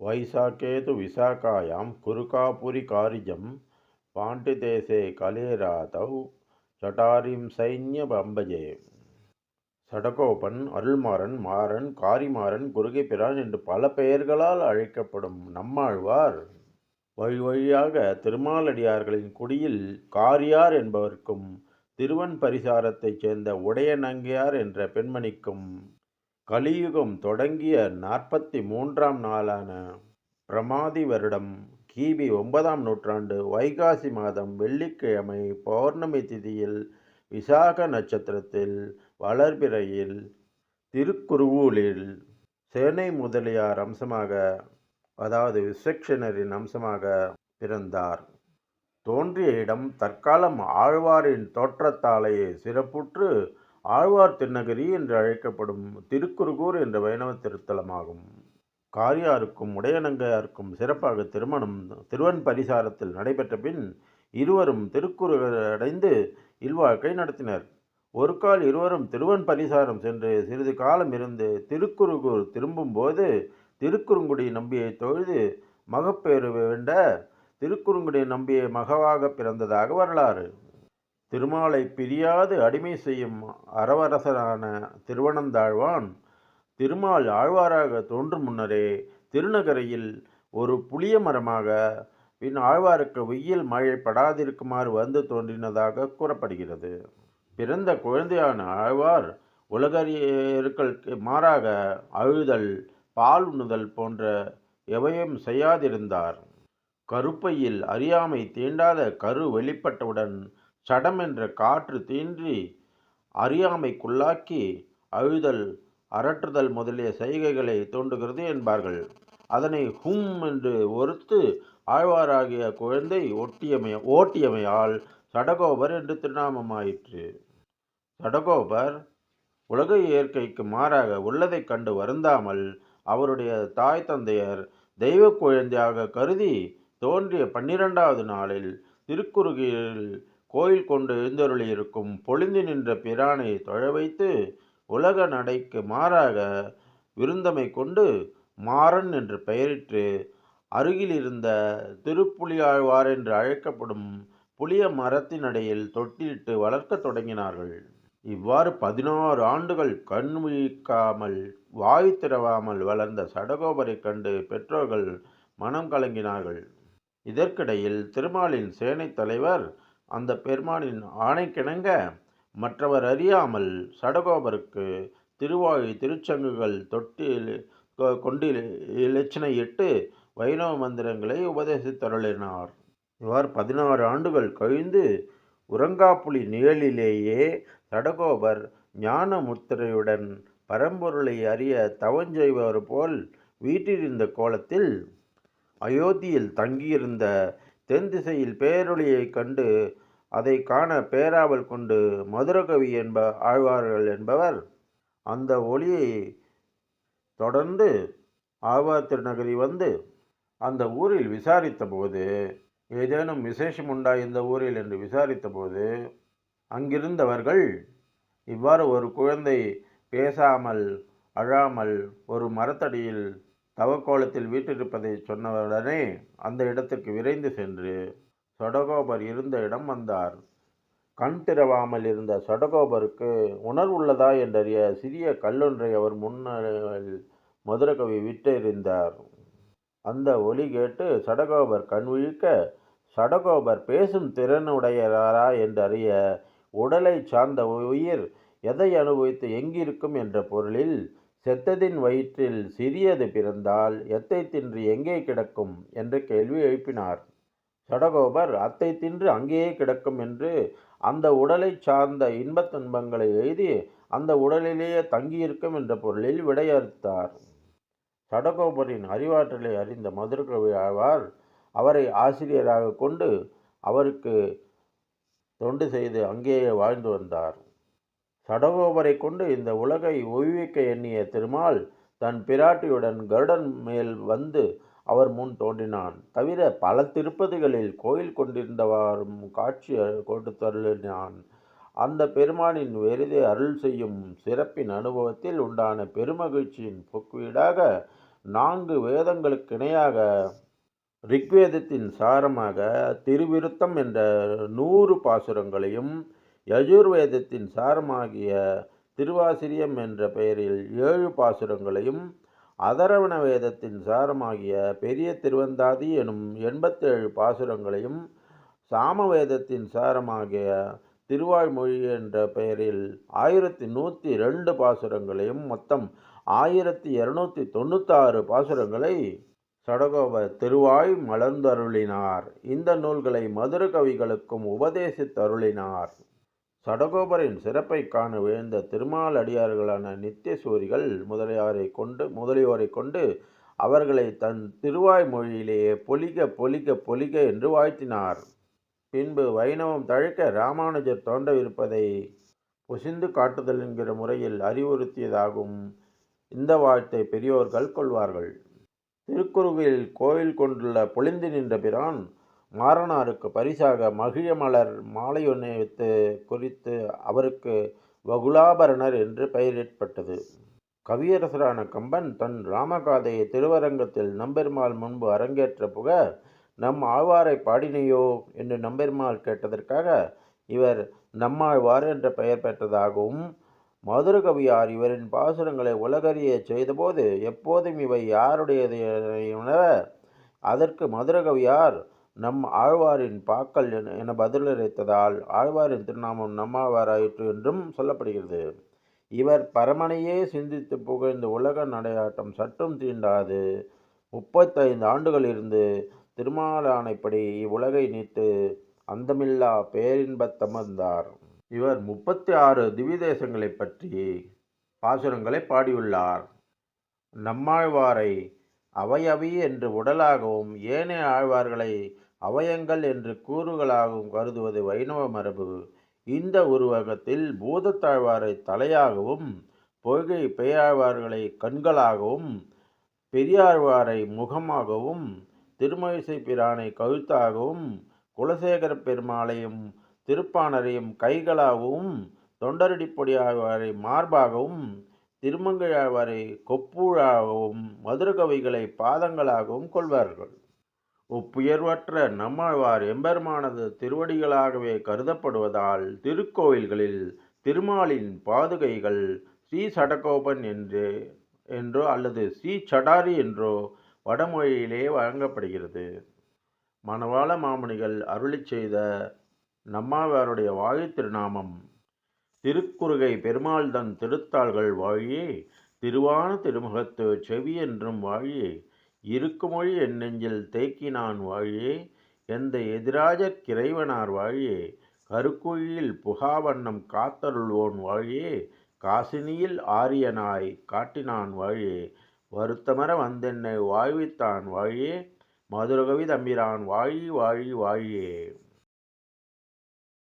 वैशाखे तु विशाखायां कुरुकापुरीकार्यं पाण्ड्यदेशे कलेरातौ சட்டாரிம் சைன்ய பம்பஜே சடகோபன் அருள்மாறன் மாறன் காரிமாறன் குருகைப்பிரான் என்று பல பெயர்களால் அழைக்கப்படும் நம்மாழ்வார் வழி வழியாக திருமாலடியார்களின் குடியில் காரியார் என்பவர்க்கும் திருவன் பரிசாரத்தைச் சேர்ந்த உடையநங்கையார் என்ற பெண்மணிக்கும் கலியுகம் தொடங்கிய நாற்பத்தி மூன்றாம் நாளான பிரமாதி வருடம் கிபி ஒன்பதாம் நூற்றாண்டு வைகாசி மாதம் வெள்ளிக்கிழமை பௌர்ணமி திதியில் விசாக நட்சத்திரத்தில் வளர்பிறையில் திருக்குருவூலில் சேனை முதலியார் அம்சமாக அதாவது விசக்ஷனரின் அம்சமாக பிறந்தார். தோன்றிய இடம் தற்காலம் ஆழ்வாரின் தோற்றத்தாலேயே சிறப்புற்று ஆழ்வார் திருநகரி என்று அழைக்கப்படும் திருக்குறுகூர் என்ற வைணவ திருத்தலமாகும். காரியாருக்கும் உடையநங்கையாருக்கும் சிறப்பாக திருமணம் திருவன் பரிசாரத்தில் நடைபெற்ற பின் இருவரும் திருக்குறுகர் அடைந்து இல்வாழ்க்கை நடத்தினர். ஒரு கால் இருவரும் திருவன் பரிசாரம் சென்று சிறிது காலம் இருந்து திருக்குறுகூர் திரும்பும்போது திருக்குறுங்குடி நம்பியை தொழுது மகப்பேறு வேண்ட திருக்குறுங்குடி நம்பியை மகவாக பிறந்ததாக வரலாறு. திருமாலை பிரியாது அடிமை செய்யும் அறவரசரான திருவனந்தாழ்வான். திருமால் ஆழ்வாராக தோன்றும் முன்னரே திருநகரையில் ஒரு புளிய மரமாக பின் ஆழ்வாருக்கு வெயில் மழை படாதிருக்குமாறு வந்து தோன்றினதாக கூறப்படுகிறது. பிறந்த குழந்தையான ஆழ்வார் உலகறியர்களுக்கு மாறாக அழுதல் பால் உண்ணுதல் போன்ற எவையும் செய்யாதிருந்தார். கருப்பையில் அறியாமை தீண்டாத கரு வெளிப்பட்டவுடன் சடம் என்ற காற்று தீன்றி அறியாமைக்குள்ளாக்கி அழுதல் அரற்றுதல் முதலிய செய்கைகளை தோன்றுகிறது என்பார்கள். அதனை ஹும் என்று ஒருத்து ஆழ்வாராகிய குழந்தை ஒட்டியமை ஓட்டியமையால் சடகோபர் என்று திருநாமமாயிற்று. சடகோபர் உலக இயற்கைக்கு மாறாக உள்ளதைக் கண்டு வருந்தாமல் அவருடைய தாய் தந்தையர் தெய்வ குழந்தையாக கருதி தோன்றிய பன்னிரெண்டாவது நாளில் திருக்குறுகியில் கோயில் கொண்டு எழுந்தருளியிருக்கும் பொழிந்து நின்ற பிரானை தொழ வைத்து உலக நடைக்கு மாறாக விருந்தமை கொண்டு மாறன் என்று பெயரிட்டு அருகிலிருந்த திருப்புலியாழ்வார் என்று அழைக்கப்படும் புளிய மரத்தினடையில் தொட்டிலிட்டு வளர்க்கத் தொடங்கினார்கள். இவ்வாறு பதினாறு ஆண்டுகள் கண் முழிக்காமல் வாய் திறவாமல் வளர்ந்த சடகோபரை கண்டு பெற்றோர்கள் மனம் கலங்கினார்கள். இதற்கிடையில் திருமாலின் சேனைத் தலைவர் அந்த பெருமானின் ஆணைக்கிணங்க மற்றவர் அறியாமல் சடகோபருக்கு திருவாயு திருச்சங்குகள் தொட்டில் கொண்டு இலச்சினையிட்டு வைணவ மந்திரங்களை உபதேசித்தருளினார். இவர் பதினாறு ஆண்டுகள் கழிந்து உறங்காப்புலி நிழலிலேயே சடகோபர் ஞான முத்திரையுடன் பரம்பொருளை அறிய தவஞ்செய்வர் போல் வீட்டிலிருந்த கோலத்தில் அயோத்தியில் தங்கியிருந்த தென் திசையில் பேரொளியைக் கண்டு அதை காண பேராவல் கொண்டு மதுரகவி என்ப ஆழ்வார்கள் என்பவர். அந்த ஒளியை தொடர்ந்து ஆழ்வார் திருநகரி வந்து அந்த ஊரில் விசாரித்தபோது ஏதேனும் விசேஷம் உண்டா இந்த ஊரில் என்று விசாரித்தபோது அங்கிருந்தவர்கள் இவ்வாறு ஒரு குழந்தை பேசாமல் அழாமல் ஒரு மரத்தடியில் தவக்கோலத்தில் வீட்டிருப்பதை சொன்னவுடனே அந்த இடத்துக்கு விரைந்து சென்று சடகோபர் இருந்த இடம் வந்தார். கண் திறவாமல் இருந்த சடகோபருக்கு உணர்வுள்ளதா என்றறிய சிறிய கல்லொன்றை அவர் முன்னில் மதுரகவி விட்டெறிந்தார் அந்த ஒலி கேட்டு சடகோபர் கண் விழிக்க சடகோபர் பேசும் திறனுடையராரா என்றறிய உடலை சார்ந்த உயிர் எதை அனுபவித்து எங்கிருக்கும்? என்ற பொருளில் செத்ததின் வயிற்றில் சிறியது பிறந்தால் எத்தை தின்று எங்கே கிடக்கும்? என்று கேள்வி எழுப்பினார். சடகோபர் அத்தை தின்று அங்கேயே கிடக்கும் என்று அந்த உடலை சார்ந்த இன்பத் துன்பங்களை எழுதி அந்த உடலிலேயே தங்கியிருக்கும் என்ற பொருளில் விடையறுத்தார். சடகோபரின் அறிவாற்றலை அறிந்த மதுரகவி ஆழ்வார் அவரை ஆசிரியராக கொண்டு அவருக்கு தொண்டு செய்து அங்கேயே வாழ்ந்து வந்தார். சடகோபரை கொண்டு இந்த உலகை ஒய்விக்க எண்ணிய திருமால் தன் பிராட்டியுடன் கருடன் மேல் வந்து அவர் முன் தோன்றினான். தவிர பல திருப்பதிகளில் கோயில் கொண்டிருந்தவாறும் காட்சி கொடுத்தருளினான். அந்த பெருமானின் வெறுதை அருள் செய்யும் சிறப்பின் அனுபவத்தில் உண்டான பெருமகிழ்ச்சியின் பொக்குவீடாக நான்கு வேதங்களுக்கு இணையாக ரிக்வேதத்தின் சாரமாக திருவிருத்தம் என்ற நூறு பாசுரங்களையும் யஜுர்வேதத்தின் சாரமாகிய திருவாசிரியம் என்ற பெயரில் ஏழு பாசுரங்களையும் அதரவண வேதத்தின் சாரமாகிய பெரிய திருவந்தாதி எனும் எண்பத்தேழு பாசுரங்களையும் சாமவேதத்தின் சாரமாகிய திருவாய்மொழி என்ற பெயரில் ஆயிரத்தி நூற்றி ரெண்டு பாசுரங்களையும் மொத்தம் ஆயிரத்தி இரநூத்தி தொண்ணூத்தாறு பாசுரங்களை சடகோப திருவாய் மலர்ந்தருளினார். இந்த நூல்களை மதுர கவிகளுக்கும் உபதேசித்தருளினார். சடகோபரின் சிறப்பை காண விழுந்த திருமால் அடியார்களான நித்தியசூரிகள் முதலியாரை கொண்டு முதலியோரை கொண்டு அவர்களை தன் திருவாய் மொழியிலேயே பொலிக பொலிக பொலிக என்று வாழ்த்தினார். பின்பு வைணவம் தழைக்க ராமானுஜர் தோன்றவிருப்பதை பொசிந்து காட்டுதல் என்கிற முறையில் அறிவுறுத்தியதாகும். இந்த வாழ்த்தை பெரியோர்கள் கொள்வார்கள். திருக்குறுவில் கோயில் கொண்டுள்ள பொழிந்து நின்ற பிரான் மாறனாருக்கு பரிசாக மகிழ மலர் மாலையொன்னை குறித்து அவருக்கு வகுலாபரணர் என்று பெயரிடப்பட்டது. கவியரசரான கம்பன் தன் ராமகாதையை திருவரங்கத்தில் நம்பெருமாள் முன்பு அரங்கேற்ற புக நம் ஆழ்வாரை பாடினையோ என்று நம்பெருமாள் கேட்டதற்காக இவர் நம்மாழ்வார் என்ற பெயர் பெற்றதாகவும் மதுரகவியார் இவரின் பாசுரங்களை உலகறிய செய்தபோது எப்போதும் இவை யாருடையது அதற்கு மதுரகவியார் நம் ஆழ்வாரின் பாக்கள் என என பதிலளித்ததால் ஆழ்வாரின் திருநாமம் நம்மாழ்வாராயிற்று என்றும் சொல்லப்படுகிறது. இவர் பரமனையே சிந்தித்து புகழ்ந்த உலக நடையாட்டம் சற்றும் தீண்டாது. முப்பத்தைந்து ஆண்டுகள் இருந்து திருமாலானைப்படி இவ்வுலகை நீத்து அந்தமில்லா பேரின்பத்தமர்ந்தார் இவர் முப்பத்தி ஆறு திவிதேசங்களை பற்றி பாசுரங்களை பாடியுள்ளார். நம்மாழ்வாரை அவையவி என்று உடலாகவும் ஏனைய ஆழ்வார்களை அவயங்கள் என்று கூறுகளாகவும் கருதுவது வைணவ மரபு. இந்த உருவகத்தில் பூதத்தாழ்வாரை தலையாகவும் பொய்கை பேயாழ்வார்களை கண்களாகவும் பெரியாழ்வாரை முகமாகவும் திருமழிசை பிரானை கழுத்தாகவும் குலசேகர பெருமாளையும் திருப்பாணரையும் கைகளாகவும் தொண்டரடிப்பொடியாழ்வாரை மார்பாகவும் திருமங்கையாழ்வாரை கொப்பூழாகவும் மதுரகவிகளை பாதங்களாகவும் கொள்வார்கள். ஒப்புயர்வற்ற நம்மாழ்வார் எம்பெருமானது திருவடிகளாகவே கருதப்படுவதால் திருக்கோயில்களில் திருமாலின் பாதுகைகள் ஸ்ரீ சடகோபன் என்று என்றோ அல்லது ஸ்ரீ சடாரி என்றோ வடமொழியிலே வழங்கப்படுகிறது. மணவாள மாமுனிகள் அருளி செய்த நம்மாவாருடைய வாழி திருநாமம் திருக்குறுகை பெருமாள் தன் திருத்தாள்கள் வாழியே திருவான திருமுகத்து செவி என்றும் வாழியே இருக்குமொழி என் நெஞ்சில் தேக்கினான் வாழியே எந்த எதிராஜர் கிரைவனார் வாழியே கருக்குழியில் புகாவண்ணம் காத்தருள்வோன் வாழியே காசினியில் ஆரியனாய் காட்டினான் வாழியே வருத்தமர வந்தென்னை வாழ்வித்தான் வாழியே மதுரகவி தம்பிரான் வாழி வாழி வாழியே.